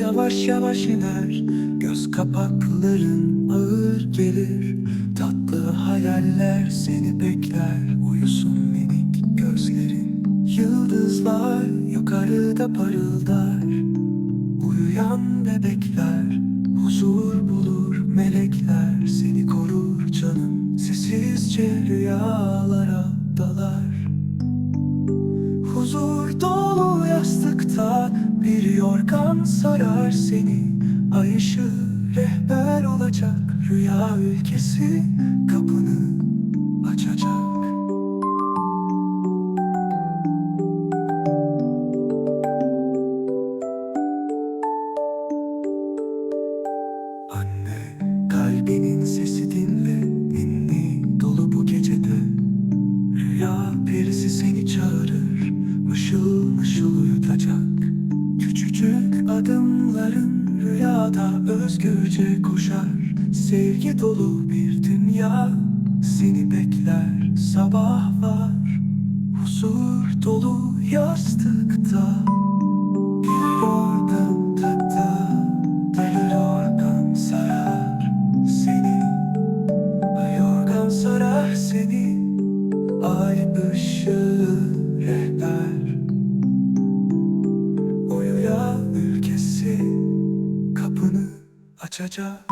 yavaş yavaş iner. Göz kapakların ağır gelir. Tatlı hayaller seni bekler. Uyusun minik gözlerin. Yıldızlar yukarıda parıldar. Uyuyan bebekler Huzur bulur melekler. Seni korur canım Sessizce rüyalara dalar. Huzur dolu yastıkta bir yorgan sarar seni. Ay ışığı rehber olacak. Rüya ülkesi kapını açacak. Anne kalbinin sesi Mışıl uyutacak Küçücük adımların rüyada özgürce koşar. Sevgi dolu bir dünya seni bekler. Sabah var huzur dolu yastıkta. Sarar seni. Ay ışığı açacak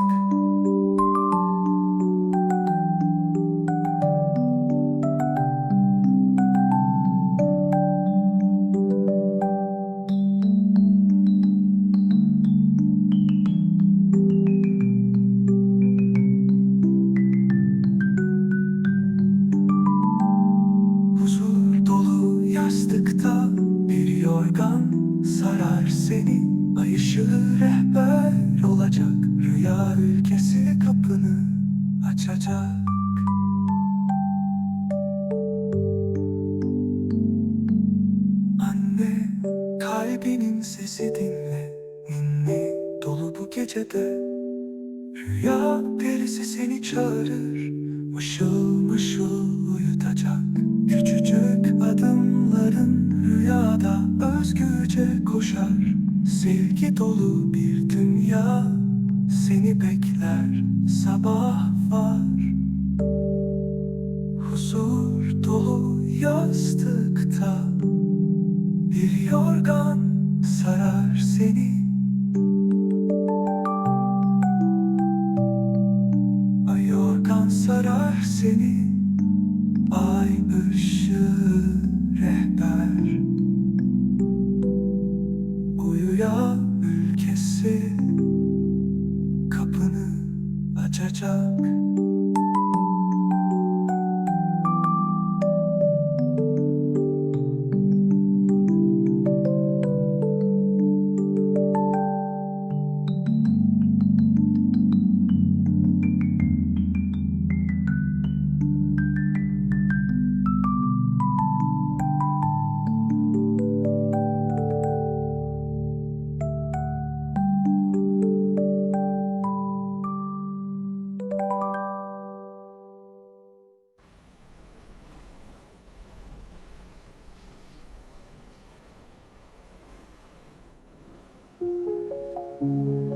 Huzur dolu yastıkta bir yorgan sarar seni ülkesi kapını açacak. Anne kalbinin sesi dinle. Ninni dolu bu gecede. Rüya perisi seni çağırır. Mışıl mışıl uyutacak. Küçücük adımların rüyada özgürce koşar. Sevgi dolu bir dünya seni bekler Sabah var. Huzur dolu yastıkta Bir yorgan sarar seni. Ay yorgan sarar seni Ay ışığı rehber. Uyuya ülkesi Kapını açacak うん